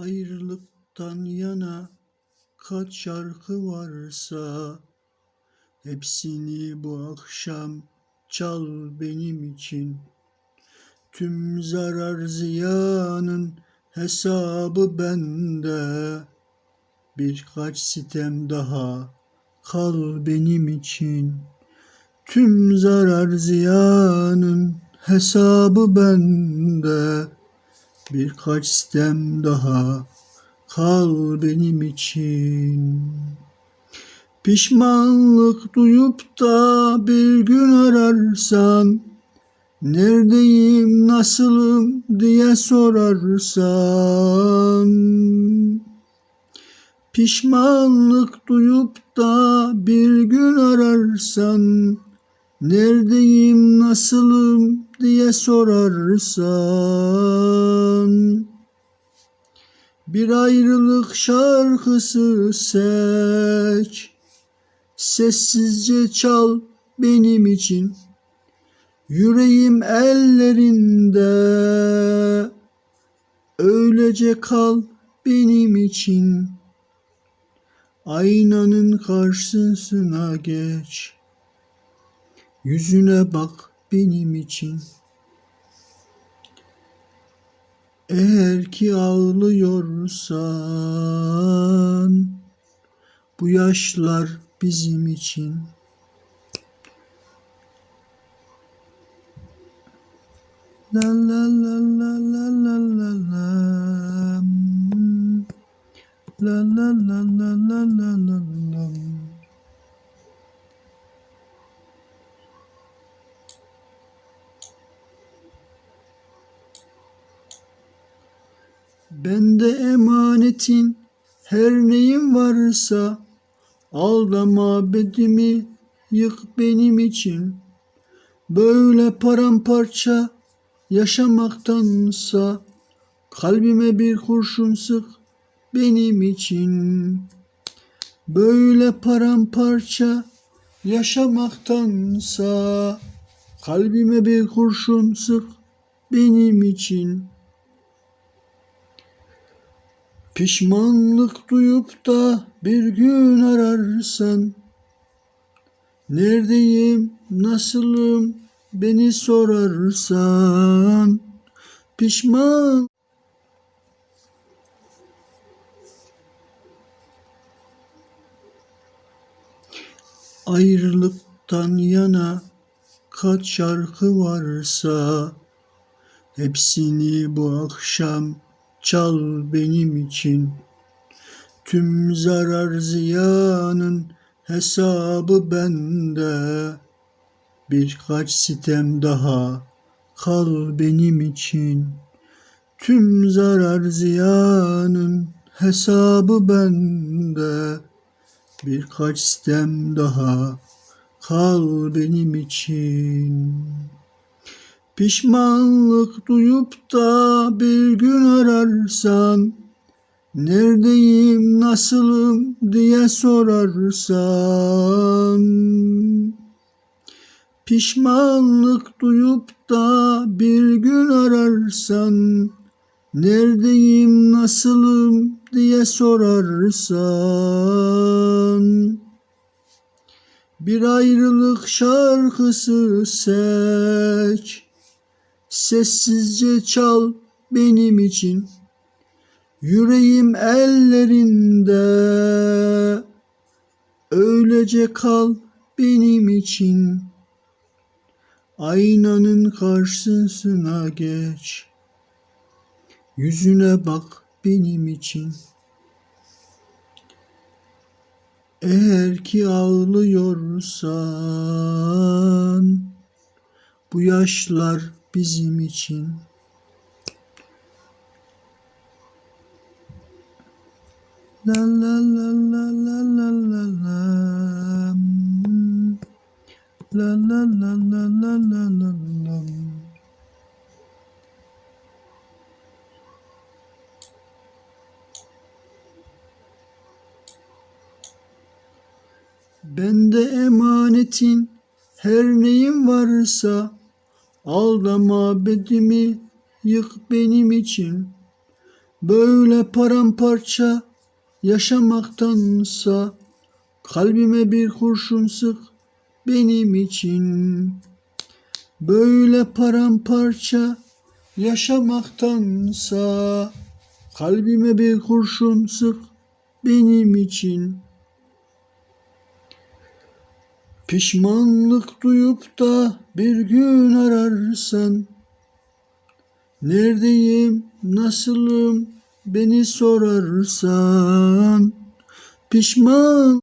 Ayrılıktan yana kaç şarkı varsa hepsini bu akşam çal benim için. Tüm zarar ziyanın hesabı bende. Birkaç sitem daha kal benim için. Tüm zarar ziyanın hesabı bende. Birkaç sitem daha kal benim için. Pişmanlık duyup da bir gün ararsan, neredeyim, nasılım diye sorarsan. Pişmanlık duyup da bir gün ararsan, neredeyim, nasılım diye sorarsan. Bir ayrılık şarkısı seç, sessizce çal benim için. Yüreğim ellerinde, öylece kal benim için. Aynanın karşısına geç, yüzüne bak benim için. Eğer ki ağlıyorsan bu yaşlar bizim için. La la la la la la la la. La la la la la. Bende emanetin her neyim varsa al da mabedimi yık benim için. Böyle paramparça yaşamaktansa kalbime bir kurşun sık benim için. Böyle paramparça yaşamaktansa kalbime bir kurşun sık benim için. Pişmanlık duyup da bir gün ararsan Neredeyim, nasılım? beni sorarsan Pişman Ayrılıktan yana kaç şarkı varsa Hepsini bu akşam çal benim için. Tüm zarar ziyanın hesabı bende. Birkaç sitem daha kal benim için. Tüm zarar ziyanın hesabı bende. Birkaç sitem daha kal benim için. Pişmanlık duyup da bir gün ararsan, neredeyim, nasılım diye sorarsan. Pişmanlık duyup da bir gün ararsan, neredeyim, nasılım diye sorarsan. Bir ayrılık şarkısı seç, sessizce çal benim için. Yüreğim ellerinde, öylece kal benim için. Aynanın karşısına geç, yüzüne bak benim için. Eğer ki ağlıyorsan bu yaşlar bizim için. La la la la la la la la. La la la la la la la la. Bende emanetin her neyim varsa al da mabedimi yık benim için. Böyle paramparça yaşamaktansa kalbime bir kurşun sık benim için. Böyle paramparça yaşamaktansa kalbime bir kurşun sık benim için. Pişmanlık duyup da bir gün ararsan Neredeyim, nasılım? beni sorarsan Pişman